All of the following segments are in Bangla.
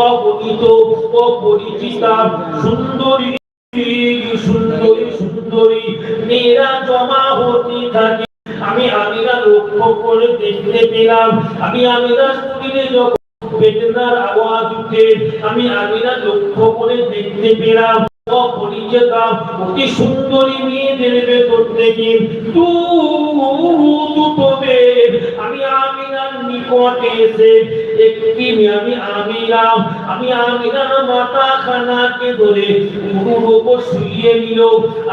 অগণিত অপরিচিতা, সুন্দরী সুন্দরী সুন্দরী মেয়েরা জমা হতে থাকে। আমি আমিরা লক্ষ্য করে দেখতে পেলাম। আমি আমিরা শরীরে যখন বেদনার আওয়াজ উঠে, আমি আমিরা লক্ষ্য করে দেখতে পেলাম। অতি সুন্দরী মেয়েদের ভেতর থেকে তবে আমি আমিনার নিকটে এসে একটি আমি আমিনা, আমি আমিনার মাথা খানাকে ধরে গুরুর উপর শুইয়ে নিল।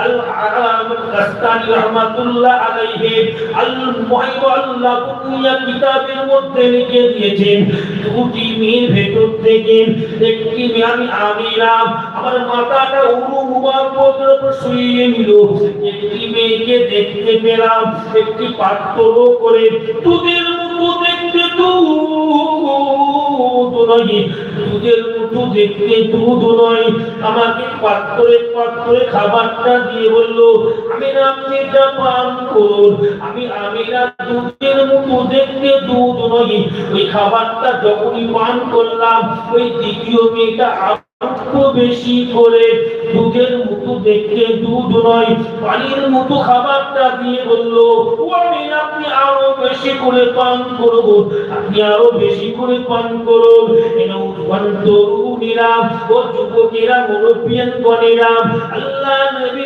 আল আরাম কাস্তানি রহমাতুল্লাহ আলাইহি আল মুহাইওয়াল্লাহ কুনিয়া কিতাবের মধ্যে লিখে দিয়েছেন দুটি মেয়ের ভেতর থেকে একটি মেয়ে, আমি আমিনা, আমার মাথাটা পেলাম। একটি আমাকে পাত্রে পাত্রে খাবারটা দিয়ে বলল, আমি আপনি পান করুন আমি আমি না দুধের মতো দেখতে দুধ নয় ওই খাবারটা যখনই পান করলাম, ওই দ্বিতীয় মেয়েটা বেশি করে দুধের মতো দেখতে, দুধ নয়, পানির মতো খাবারটা দিয়ে বলল আপনি আরও বেশি করে পান করব, আপনি আরও বেশি করে পান করুন তরুণীরা ও যুবকেরা, মুরব্বিয়ান গণেরা, আল্লাহ নবী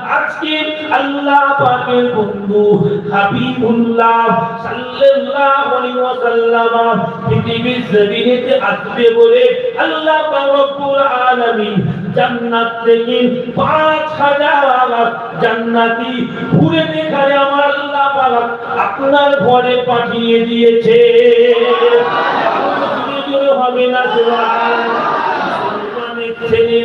আজকে আল্লাহ পাকের বন্ধু হাবিবুল্লাহ সাল্লাল্লাহু আলাইহি ওয়াসাল্লাম পৃথিবীর জমিনেতে আসবে বলে আল্লাহ পাক রব্বুল আলামিন জান্নাত থেকে পাঁচ হাজার জান্নাতি ঘুরে দেখায় আমার আল্লাহ পাক আপনার ঘরে পাঠিয়ে দিয়েছে। হবে না থেকে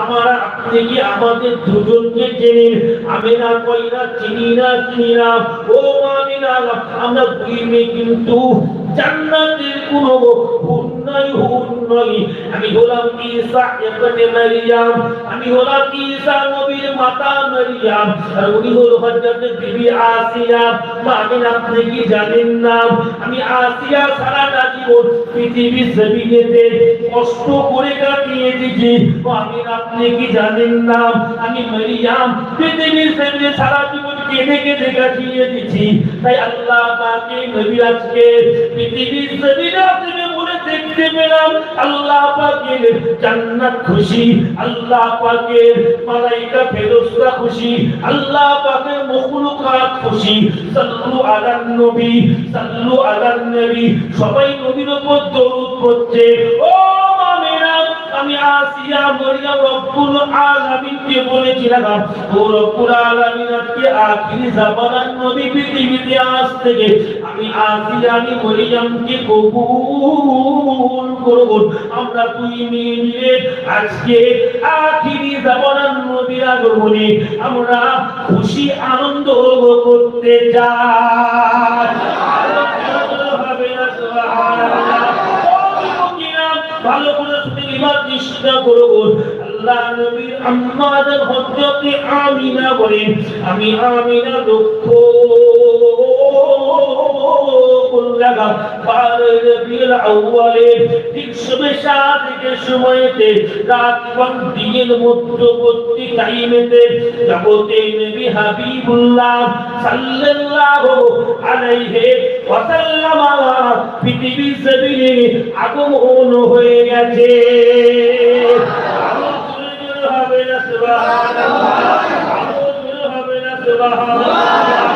আমার আপনি কি আমাদের দুজনকে চেনেন? আমিনা কইরা চিনি না চিনি না। ও আমিনা, আমরা দুই মেয়ে কিন্তু জান্নাতের কোনো নাই হুন নাই আমি হলাম ঈসা ইবনে মারিয়াম। আমি হলাম ঈসা নবীর মাতা মারিয়াম। আর উনি হল হযরত বিবি আসিয়া। মা আমি আপনি কি জানেন না? আমি আসিয়া সারাটা জীবন পৃথিবীর জমিনেতে কষ্ট করে কাটিয়ে দিয়েছি। আমি আপনি কি জানেন না? আমি মারিয়াম, পৃথিবীর জমিনে সারা জীবন কেঁদে কেঁদে কাটিয়ে দিয়েছি। তাই আল্লাহ পাকে নবী আজকে পৃথিবীর জমিনে বলে দেখতে পেলাম আল্লাহ পাকের জান্নাত খুশি, আল্লাহ পাকের মালাইকা ফেরেশতা খুশি, আল্লাহ পাকের মখলুকাত খুশি। সাল্লু আলান নবী, সাল্লু আলান নবী, সবাই নবীর উপর দরুদ পড়ছে। ও আমি আসিয়া মরিয়াম রব্বুল আলামিনকে বলেছিলাম, ও রব্বুল আলামিন, আজকে আখিরি জামানার নবী পৃথিবীতে থেকে আমি আসিয়া আমি মরিয়ামকে কবুল করব। আমরা দুই মিলে আজকে আখিরি জামানার নবীর আগমনে আমরা খুশি, আনন্দ করতে চাই হবে না সুবহানাল্লাহ ভালো করে শুনে করুন। আল্লাহ নবীর আম্মাদের হজরতে আমিনা বলেন আমি আমিনা লক্ষ্য করলাম পার রবিউল আউয়ালে ঠিক সবে সাদিকে সময়তে রাত এবং দিনের মধ্যবর্তী টাইমেতে জগতে নবী হাবিবুল্লাহ সাল্লাল্লাহু আলাইহি ওয়াসাল্লাম পৃথিবীর জমিনে আগমন হয়ে গেছে। সুবহানাল্লাহ। সুবহানাল্লাহ।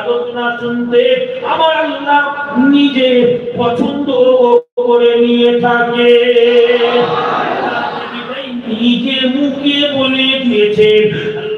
আলোচনা শুনতে আমার আল্লাহ নিজে পছন্দ করে নিয়ে থাকে। নিজে মুখে বলে দিয়েছে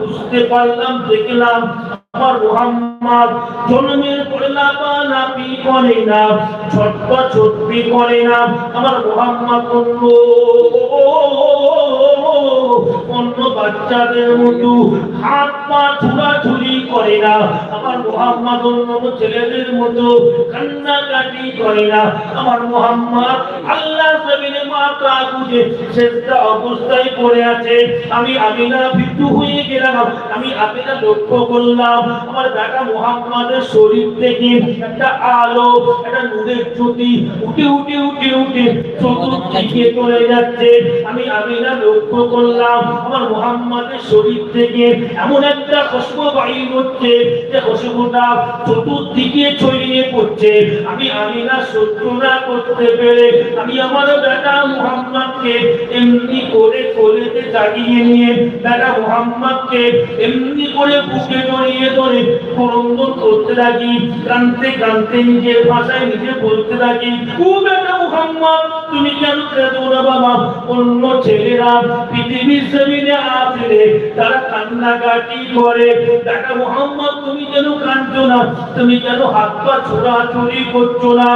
বুঝতে পারলাম দেখলাম আমার মোহাম্মদ জন্মের পরে লাপালাপি করে না ছটপা ছটপি করে না আমার মোহাম্মদ অন্য বাচ্চাদের মতো হাত পা ছুড়াছুড়ি করে না। আমার মোহাম্মদ অন্য ছেলেদের মতো কান্নাকাটি করে না। আমার মোহাম্মদ আল্লাহ আমি আমি একটা আলো, একটা নূরের জ্যোতি উঠে উঠে উঠে উঠে চতুর্দিকে চলে যাচ্ছে। আমি আমিনা লক্ষ্য করলাম। আমার মোহাম্মদের শরীর থেকে এমন একটা খুশবু বায়ু হচ্ছে যে খুশবুটা চতুর্দিকে ছড়িয়ে পড়ছে। আমি আমিনা সহ্য না করতে পেরে আমি আমার বেটা মোহাম্মদকে এমনি করে কোলেতে জাগিয়ে নিয়ে বেটা মোহাম্মদকে এমনি করে বুকে জড়িয়ে ধরে ক্রন্দন করতে লাগি কানতে কানতে নিজের ভাষায় নিজে বলতে লাগি, ও বেটা মোহাম্মদ, তুমি কেন বাবা? অন্য ছেলেরা পৃথিবীর জমিনে আসলে তারা কান্নাকাটি করে। বেটা মোহাম্মদ, তুমি কেন কাঁদছো না, তুমি কেন হাত পা ছোড়াছুড়ি করছ না।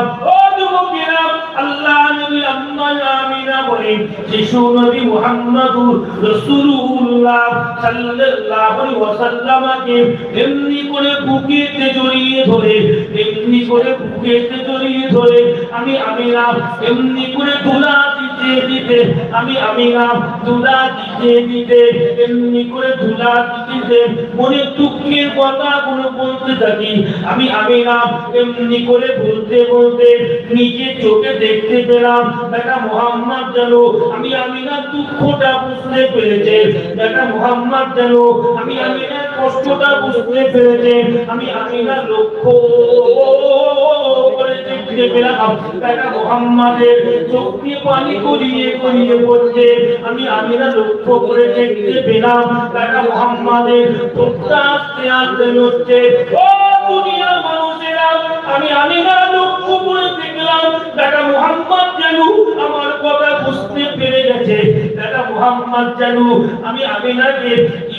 ওয়াসাল্লামকে এমনি করে বুকেতে জড়িয়ে ধরে এমনি করে বুকেতে জড়িয়ে ধরে, আমি এমনি করে দিতে দিতে আমি আমিনা দোলা দিতে দিতে এমনি করে দোলা দিতে মনে দুঃখের কথাগুলো বলতে থাকি, আমি আমিনা এমনি করে বলতে বলতে নিজে চোখে দেখতে পেলাম, বেটা মোহাম্মদ যেন, আমি আমিনার দুঃখটা বুঝতে পেরেছে, বেটা মোহাম্মদ যেন, আমি আমিনার কষ্টটা বুঝতে পেরেছে আমি আমিনার লক্ষ্য করে আমি আমিনা লক্ষ্য আমি আমিনা লক্ষ্য করে দেখলাম। বেটা মোহাম্মদ যেন আমার কথা বুঝতে পেরে গেছে। বেটা মোহাম্মদ যেন আমি আমিনাকে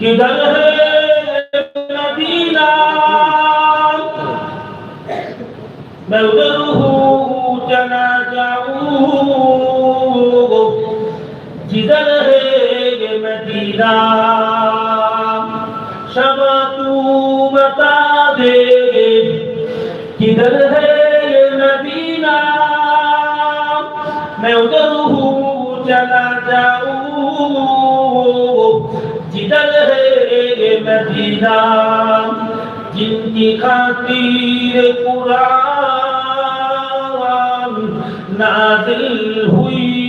किधर है मदीना मैं उधर إذا شبتوا بتا دے کدھر ہے یہ مدینہ میں ادھر ہوں چلا جاؤں جدھر ہے یہ مدینہ جن کی خاطر قرآن نازل ہوئی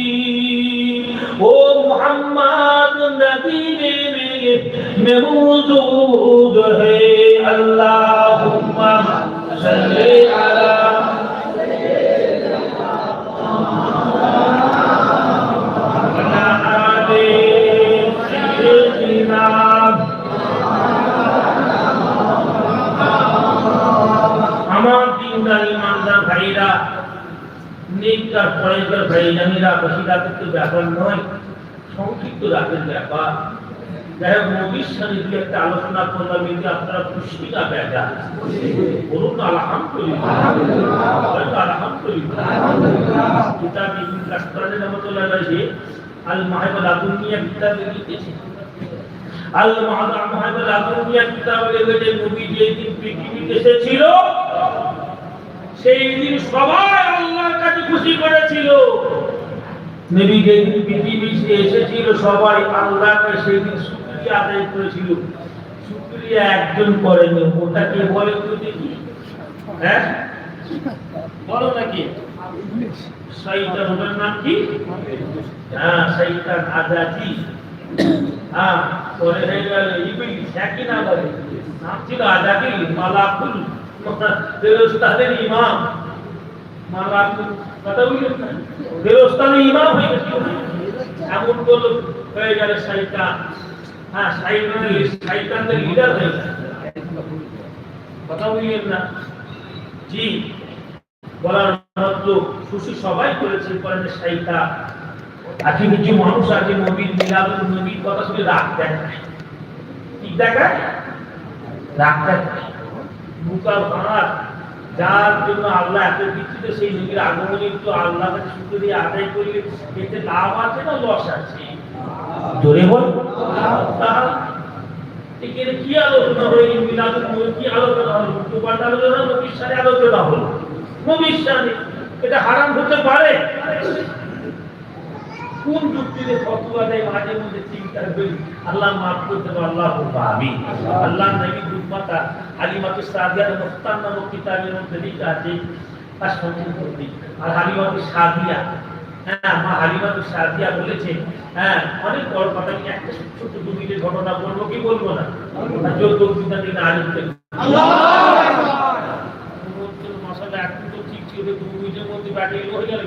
او محمد مدینے میں میں موجود ভাইরা নিকার পরের ভাই জানিরা বসিরা কিন্তু ব্যাপার নয়। সংক্ষিপ্ত রাতের ব্যাপার যাই হোক নবীর সাথে দু একটা আলোচনা করলাম আপনারা খুশি না বলুন না আলহামদুলিল্লাহ। বলেন না আলহামদুলিল্লাহ। কিতাব ইবনে কাসরানি রহমাতুল্লাহ আলাইহি আল আদুনিয়া কিতাবে লিখেছে। আল মাহাবুল আদুনিয়া কিতাবে লিখেছে নবী যেদিন পৃথিবীতে এসেছিল সেই দিন সবাই আল্লাহর কাছে খুশি করেছিল। নবী যেদিন পৃথিবীতে এসেছিল, সবাই আল্লাহকে সেই দিন শুকরিয়া আদায় করেছিল। শুকরিয়া একজন করেনি, ওটা কে বলে তো দেখি। হ্যাঁ? বলো নাকি। শহীদার ওটার নাম কি? হ্যাঁ শহীদার আজাদি। হ্যাঁ পরে হয়ে গেল ইবিলিস একই নাম বলে। নাম ছিল আজাদি, মালাকুল ফেরস্তাদের ইমাম। মালাকুল, কথা বুঝলেন না? ফেরস্তাদের ইমাম হয়ে গেছিল এমন করল হয়ে গেল শয়তান। হ্যাঁ শয়তানের শয়তানদের লিডার হয়ে গেল কথা বুঝলেন না? জি, বলার মাত্র খুশি সবাই করেছে করেন শয়তান। আজকে কিছু মানুষ আছে নবীর মিলাদ নবীর কথা শুনে রাগ দেখায়। কি দেখায়? রাগ দেখায়। বুকা ভাঙার যার জন্য আল্লাহ এত দিচ্ছিল সেই নবীর আগমনে তো আল্লাহ আদায় করলে এতে লাভ আছে না লস আছে? বল। কি আলোচনা হলো? মিলাদ কি আলোচনা হলো? আলোচনা, নবীর সাথে আলোচনা হলো। নবীর সাথে এটা হারাম হতে পারে? কোন যুক্তিতে ফতোয়া দেয় মাঝে মধ্যে চিন্তা করি আল্লাহ মাফ করতে পারে আল্লাহ আমি আল্লাহ নবী দুর্মাতা হালিমাতু সাদিয়ার মুফতান নামক কিতাবের মধ্যে লেখা আছে তার সম্পর্কে আর হালিমাতু সাদিয়া হ্যাঁ মা হালিমাতু সাদিয়া বলেছে হ্যাঁ অনেক বড় কথা আমি একটা ছোট দু মিনিটের ঘটনা বলব কি বলব না? জোর বক্তৃতা আলিম থেকে মশালা এখন তো ঠিক ছিল দু মিনিটের মধ্যে ব্যাটিং হয়ে গেল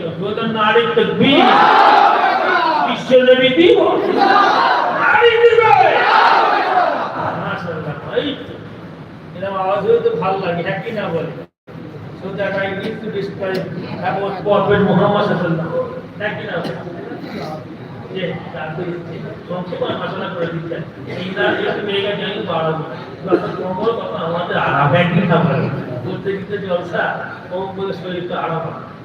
না আরেক তকবীর দিব আমি দিব। তো তো লাগে হ্যাঁ হ্যাঁ তোমার আমাদের আরাম একদিন না বলতে দিতে জলসা ও বলে শরীর তো আরাম কম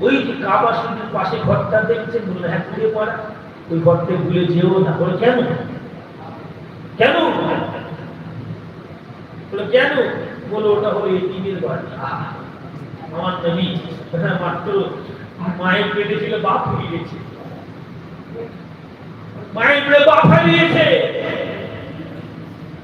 ওই যে কাবা শরীফের পাশে ঘরটা দেখছেন হ্যাঁ ঘুরে পড়া। ওই ঘরটা ভুলে যেও না। বলে কেন? কেন? বলে কেন? বলে ওটা হলো বাড়ি। আহ, আমার নবী হ্যাঁ, মাত্র মায়ের পেটে ছিল বাপ হয়ে গেছে। মায়ের পেটে বাপ হারিয়েছে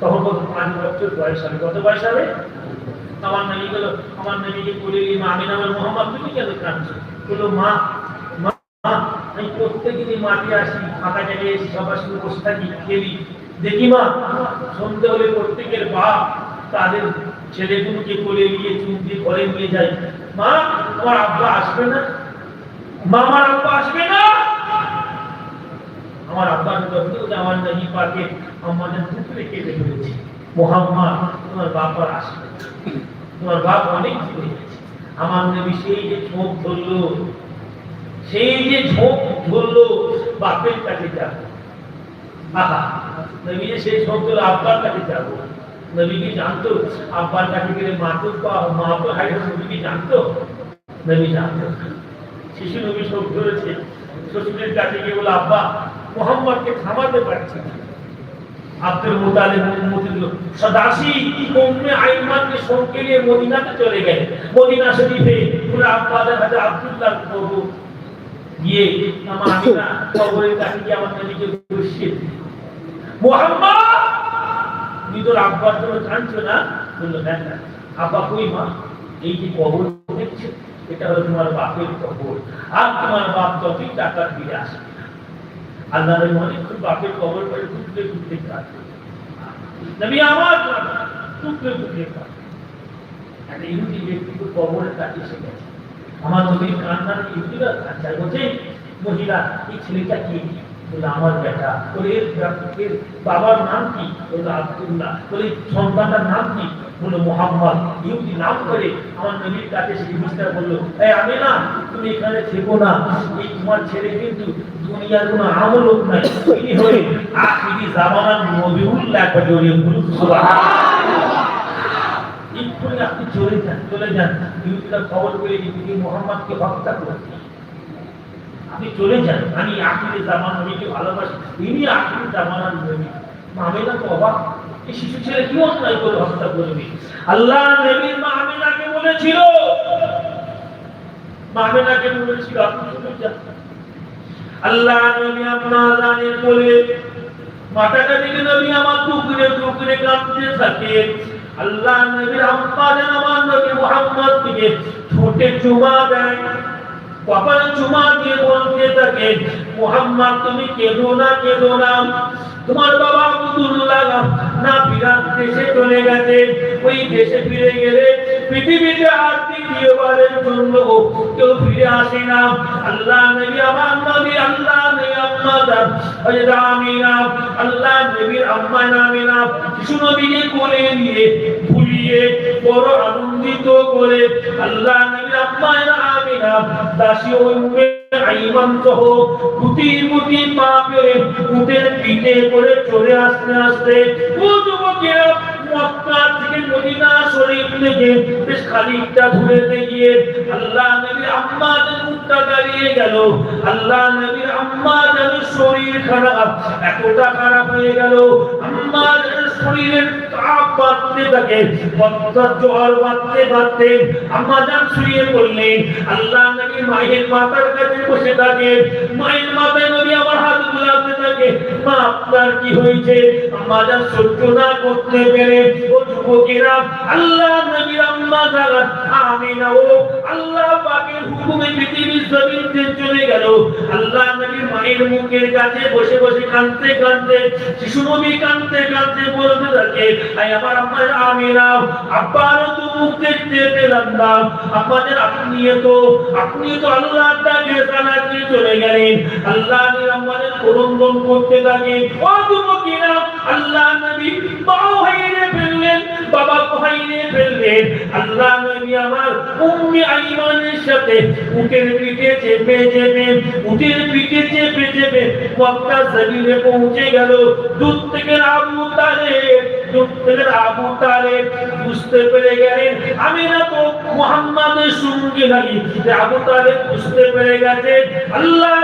তখন কত পাঁচ বছর বয়স হবে কত বয়স হবে আমার গেল আমার বলে মা আমি মোহাম্মদ তুমি কেন কাঁদছো বলল মা আমি মাঠে আসি ফাঁকা জায়গায় এসে সবার সঙ্গে বসে থাকি খেলি দেখি মা সন্ধ্যে হলে প্রত্যেকের বাপ তাদের ছেলেগুলোকে কোলে নিয়ে চুপ দিয়ে ঘরে নিয়ে যায় মা আমার আব্বা আসবে না? মা আমার আব্বা আসবে না? আমার আব্বার যখন আমার নবী পাকে আমাদের পুকুরে কেটে ফেলেছে মোহাম্মদ তোমার বাপ আর আসবে তোমার বাপ অনেক দূরে আমার নবী সেই যে ঝোঁক ধরলো, সেই যে ঝোঁক ধরলো, বাপের কাছে যাব। আহা, নবী যে সেই ঝোঁক ধরলো, আব্বার কাছে যাব। নবী কি জানতো, আব্বার কাছে গেলে মা তো পা- মা তো হাই নবী কি জানতো। নবী জানতো শিশু নবী সব ধরেছে। শ্বশুরের কাছে গিয়ে বলে আব্বা মোহাম্মদকে থামাতে পারছি আব্দুল মুতালিব মদিনা সদাসি উম্মে আইমানকে সঙ্গে নিয়ে মদিনাতে চলে গেলে। মদিনা শরীফে পুরো আব্বাদের হাতে আব্দুল্লাহ প্রভু। গিয়ে আমার আমিনা কবরের কাছে গিয়ে আমার নবীকে বসিয়ে মোহাম্মদ! তোর আব্বার জন্য জানছো না? বলল হ্যাঁ না। আব্বা কই মা? এই যে কবর দেখছ, এটা হলো তোমার বাপের কবর। আর তোমার বাপ যতই টাকা দিয়ে আসবে আল্লাহ অনেকক্ষণ বাপের কবর করে টুকরে টুকরে কাঁদে। নবী আমার টুকরে টুকরে কাঁদে। একটা ইহুদি ব্যক্তি তো কবরের কাছে এসে গেছে আমার নবীর কান্নার ইহুদিরা কাঁচার বলছে, মহিলা, এই ছেলেটা কি? আমার বেটা। বলে বাবার নাম কি? বলে বলে, সন্তানটার নাম কি? মোহাম্মদ। নাম করে আমার নবীর কাছে সে মিস্টার বলল, এই আমি না তুমি এখানে থেকো না। এই তোমার ছেলে কিন্তু দুনিয়ার কোনো নাই। তিনি হয়ে আখিরি জামানার নবীউল্লাহ এক্ষুনি আপনি চলে যান চলে যান। ইহুদিরা খবর যে তিনি মোহাম্মদকে হত্যা করেছেন আপনি চলে যান। আমি আখিরে জামান নবীকে ভালোবাসি। ইনি আখিরে জামানার নবী। মামেনা তো অবাক। এই শিশু ছেলে কি অন্যায় করে হত্যা করবে? আল্লাহ নবীর মা বলেছিল। মামেনাকে বলেছিল, আপনি চলে যান। আল্লাহ নবী আপনার জানে বলে মাথাটা দিকে নবী আমার টুকরে টুকরে কাঁপতে থাকে। আল্লাহ নবীর আম্মা আমার নবী মুহাম্মদ থেকে ঠোঁটে চুমা দেয়। কপালে চুমা দিয়ে বলতে থাকে মুহাম্মদ তুমি কেঁদো না কেঁদো না তোমার বাবা আব্দুল্লাহ না ফিরার দেশে চলে গেছে। ওই দেশে ফিরে গেলে পৃথিবীতে আর দ্বিতীয়বারের জন্য কেউ ফিরে আসে না। আল্লাহ নবী, আমার নবী, আল্লাহ নবী আম্মা দান হযরত আমিনা, আল্লাহ নবীর আম্মা নামিনা শিশু নবীকে কোলে নিয়ে, ভুলিয়ে, বড় আনন্দিত করে আল্লাহ নবীর আম্মা আমিনা, দাসী উম্মে পিঠে করে চলে আসতে আসতে ও যুবকেরা মক্কা থেকে মদিনা শরীফ থেকে বেশ খানিকটা ঘুরেতে গিয়ে আল্লাহ নবীর আম্মা যেন উঠটা দাঁড়িয়ে গেল। আল্লাহ নবীর আম্মা যেন শরীর খারাপ, এতটা খারাপ হয়ে গেল। আম্মা যেন শরীরের তাপ বাড়তে থাকে অর্থাৎ জ্বর বাড়তে বাড়তে আম্মা যান শুয়ে পড়লেন। আল্লাহ নবী মায়ের মাথার কাছে বসে থাকে। মায়ের মাথায় নবী আমার হাত বুলাতে থাকে। মা, আপনার কি হয়েছে? আম্মা যান সহ্য না করতে পেরে, ও যুবকেরা, আল্লাহ নবীর আম্মা জানা, আমিনা ও আল্লাহ পাকের হুকুমে পৃথিবীর জমিনতে চলে গেল। আল্লাহ নবীর মায়ের মুখের কাছে বসে বসে কাঁদতে কাঁদতে, শিশু নবী কাঁদতে কাঁদতে বলতে থাকে আই আমার আম্মার আমিনা আব্বারও তো মুখ দেখতে না। আমাদের আপনি তো আপনি তো আল্লাহ তাকে জানাতে চলে গেলেন। আল্লাহ আমাদের করন্দন করতে থাকে ও যুবকেরা, আল্লাহ নবী বাবা হাইরে ফেললেন, বাবা হাইরে ফেললেন। আল্লাহ নবী আমার উম্মে আইমানের সাথে উটের পিঠে চেপে চেপে, উটের পিঠে চেপে চেপে মক্কা জমিনে পৌঁছে গেল। দূর থেকে আবু তালেব বুঝতে পেরে গেলেন আমি না তো আবু বুঝতে পেরে আল্লাহ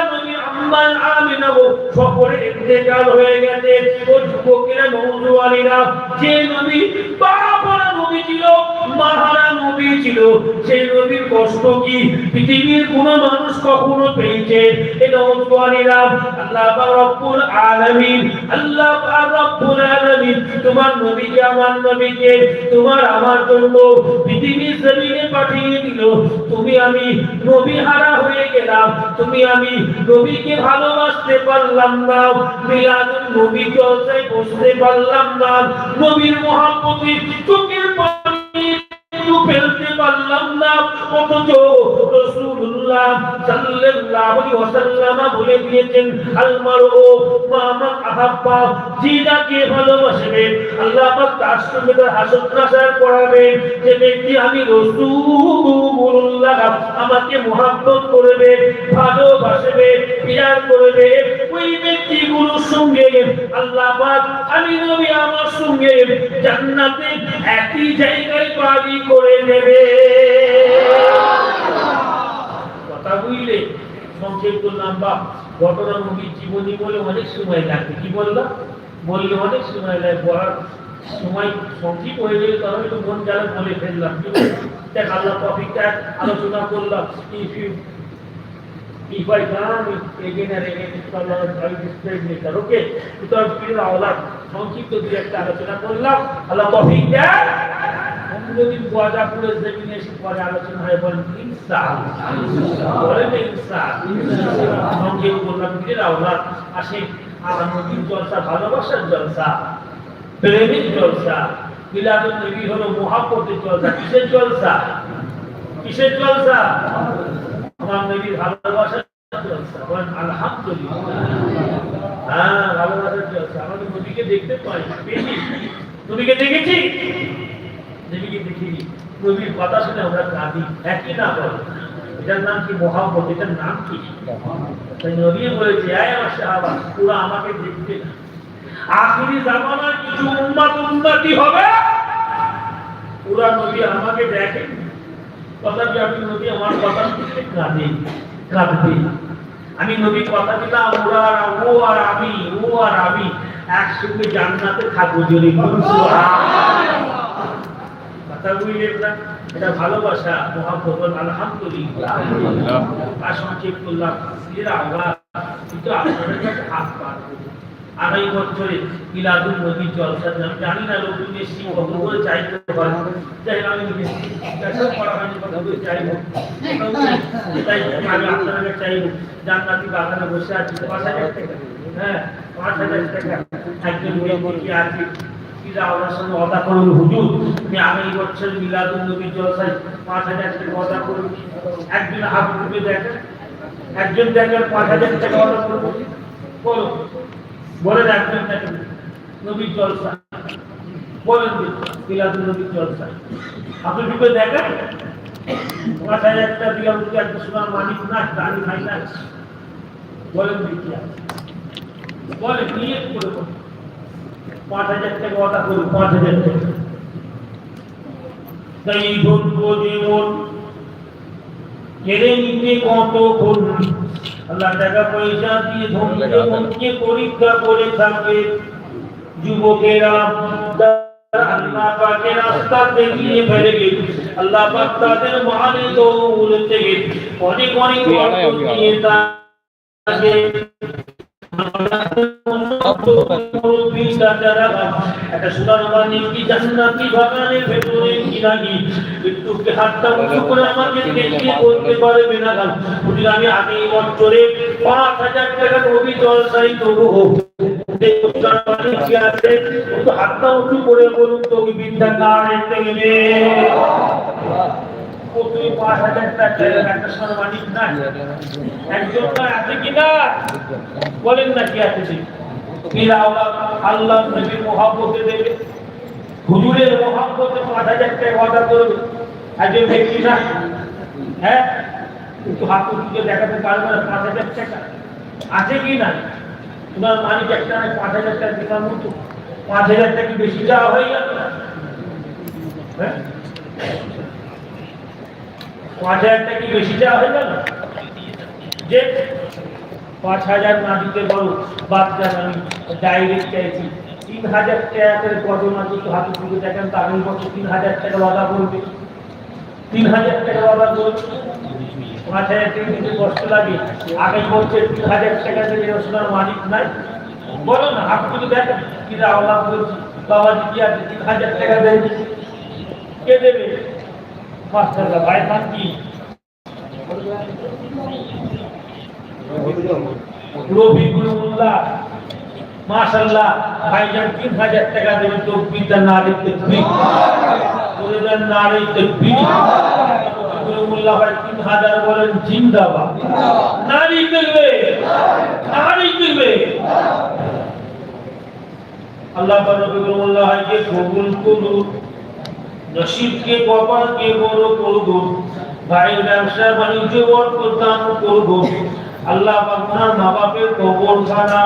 নবী আম্মা আমিনা সকলে ইন্তেকাল হয়ে গেছে। ও যুবকেরা যে নবী নবী ছিল নবী ছিল সেই নবীর কষ্ট কি? পৃথিবীর কোন মানুষ কখনো পেয়েছে? এ আল্লাহ রব্বুল আলামিন, আল্লাহ রব্বুল আলামিন, তোমার নবীকে, আমার নবীকে, তোমার আমার জন্য পৃথিবীর জমিনে পাঠিয়ে দিল। তুমি আমি নবী হারা হয়ে গেলাম। তুমি আমি নবীকে ভালোবাসতে পারলাম না। মিলাদুল নবী চর্চায় বসতে পারলাম না। নবীর মহাপতি চোখের ফেলতে পারলাম না, অথচ সাল্লাল্লাহু আলাইহি ওয়াসাল্লাম বলে দিয়েছেন আল মারউ মা আহাব্বা যাকে ভালোবাসবে, আল্লাহ পাক তার সঙ্গে তার হাসত যে ব্যক্তি আমি আমাকে মহব্বত করবে, ভালোবাসবে, পিয়ার করবে, ওই ব্যক্তিগুলোর সঙ্গে আল্লাহ পাক, আমি নবী আমার সঙ্গে জান্নাতে একই জায়গায় বাড়ি করে নেবে। কথা বুঝলে? সংক্ষেপ করলাম বা ঘটনা নবীর জীবনী বলে অনেক সময় লাগবে কি বললাম বললে অনেক সময় লাগে, বলার সময় সংক্ষিপ্ত হয়ে গেলে তখন একটু মন জ্বালা বলে ফেললাম। দেখ, আল্লাহ টপিকটা আলোচনা করলাম। ইফ ইউ সংক্ষিপ্ত দুই একটা আলোচনা করলাম। আল্লাহ তৌফিক কোনদিন গোয়াজাপুরের জমিনে এসে পরে আলোচনা হয়, বলেন বলেন আসে। আমার নবীর জলসা ভালোবাসার জলসা, প্রেমের জলসা মিলাদুল নবী হলো জলসা। কিসের জলসা? কিসের জলসা? আমার নবীর ভালোবাসার জলসা। বলেন, আলহামদুলিল্লাহ। হ্যাঁ ভালোবাসার জলসা। আমাদের দেখতে পাই। পেয়েছি। নবীকে দেখেছি? নবীকে দেখিনি নবীর কথা শুনে আমরা কাঁদি। একই না বল? এটার নাম কি মহাব্বত? এটার নাম কি? তাই নবী বলেছে, আয় আমার সাহাবা পুরো আমাকে দেখতে না। আখিরি কিছু হবে। পুরা আমাকে আমি আমার কথা শুনতে কাঁদে, কাঁদবে আমি নবী কথা দিলাম, ওরা আর ও আর আমি, ও আর আমি একসঙ্গে জান্নাতে থাকব যদি কথা না এটা ভালোবাসা মহাব্বত আলহামদুলিল্লাহ। আর সংক্ষেপ করলাম এরা আমরা কিন্তু আপনাদের কাছে হাত পার করি। বছরে মিলাদুল নবীর জলসা আমি জানি না লোক বেশি কত চাইতে পারে। যাই আমি চেষ্টা করা হয়নি কত করে চাইব। তাই আমি আপনাদের চাইব। জান্নাতি বাগানে বসে আছি। পাঁচ হাজার টাকা। হ্যাঁ পাঁচ হাজার টাকা। একজন আছে। কিরা ওনার সঙ্গে অদা করুন, হুজুর। আমি আগামী বছর মিলাদুল নবীর জলসায় পাঁচ হাজার একটা সোনার মালিক, না দাঁড়ি ভাই না। বলেন দেখি বলুন। পাঁচ হাজার টাকা অর্ডার করুন পাঁচ হাজার টাকা তাই ধন্য জীবন কেড়ে নিতে কত করুন আল্লাহ টাকা পয়সা দিয়ে ধন্য জীবনকে পরীক্ষা করে থাকে যুবকেরা যারা আল্লাহ পাকের রাস্তা দেখিয়ে ফেলে গেছে আল্লাহ পাক তাদের মানে দৌড় থেকে অনেক অনেক অর্থ দিয়ে তাকে একটা সোনার বাণী কি জান্নাতি বাগানের ভেতরে কি নাকি একটুকে হাতটা উঁচু করে আমাকে দেখিয়ে বলতে পারবে না গান বুঝলি আমি আগে বছরে পাঁচ হাজার টাকা নবী জলসাই তবু হোক হাতটা উঁচু করে বলুন তো বিদ্যা কার এতে গেলে ও পাঁচ হাজার টাকা একটা সোনার না একজন আছে কিনা? বলেন না কি আছে না। হ্যাঁ? না পাঁচ হাজার টাকা। কি না? টাকা হয়ে গেল? হ্যাঁ? পাঁচ হাজার টাকা বেশি যাওয়া হয়ে গেল? যে পাঁচ হাজার না দিতে পারো দেন আমি ডাইরেক্ট চাইছি। তিন হাজার টাকা করে কজন আছে হাতে তুলে দেখেন তো আগামী বছর তিন হাজার টাকা বাধা করবে তিন হাজার টাকা বাধা করবে পাঁচ হাজার টাকা দিতে কষ্ট লাগে। আগামী বছর তিন হাজার টাকা থেকে রসুনার মালিক নাই। বলো না, হাত তুলে দেখেন। কি আওলাদ বলছি? বাবাজি কি আছে? তিন হাজার টাকা দেয়। কে দেবে? মাস্টাররা ভাই নাম রবিকুল ভাই বড় ব্যবসা বাণিজ্য বরকত দান করুন আল্লাহ আপনার মা বাপের কবর, খানা,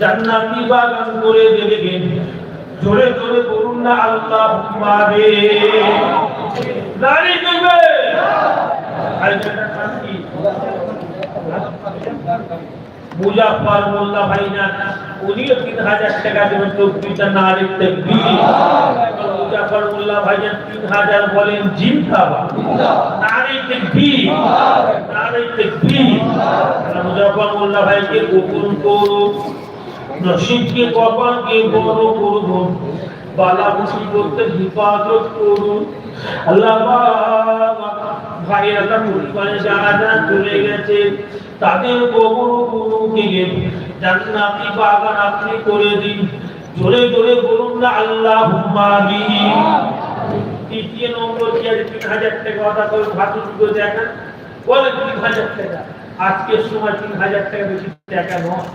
জান্নাতি বাগান করে দেবেন। জোরে জোরে বলুন না আল্লাহ মারে নারী দেবে। আর কি? মুজাফর মোল্লা ভাইনা উনিও তিন হাজার টাকা দেবেন তো পিতা নারী তকবীর মুজাফর মোল্লা ভাইজান তিন হাজার বলেন জিন্দাবাদ। নারী তকবীর নারী তকবীর মুজাফর মোল্লা ভাইকে গোপন করো, নসিবকে কপালকে বড় করুন বালা মুসিবতে হিফাজত করুন আল্লাহ ভাই আল্লাহ যারা যারা চলে গেছে। তাদের কবর গুরুকে জান্নাতি বাগান আপনি করে দিন। জোরে জোরে বলুন না আল্লাহ তৃতীয় নম্বর আছে তিন হাজার টাকা কথা করে ভাতু দুটো দেখেন। বলে তিন হাজার টাকা। আজকের সময় তিন হাজার টাকা বেশি টাকা নয়।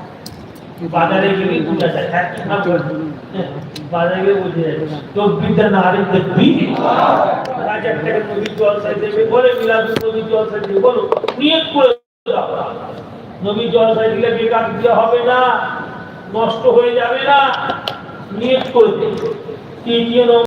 বাজারে গেলে বোঝা যায় হ্যাঁ বাজারে গেলে বোঝা যায়। তকবিরটা না আরে তকবির হাজার টাকা নবীর জলসায় দেবে। বলে মিলাদুল নবীর জলসায় দেবে। বলো, নিয়ত করে দাও জলসা দিলে বেকার দিয়ে হবে না, নষ্ট হয়ে যাবে না। নিয়ত করে দিন। তৃতীয়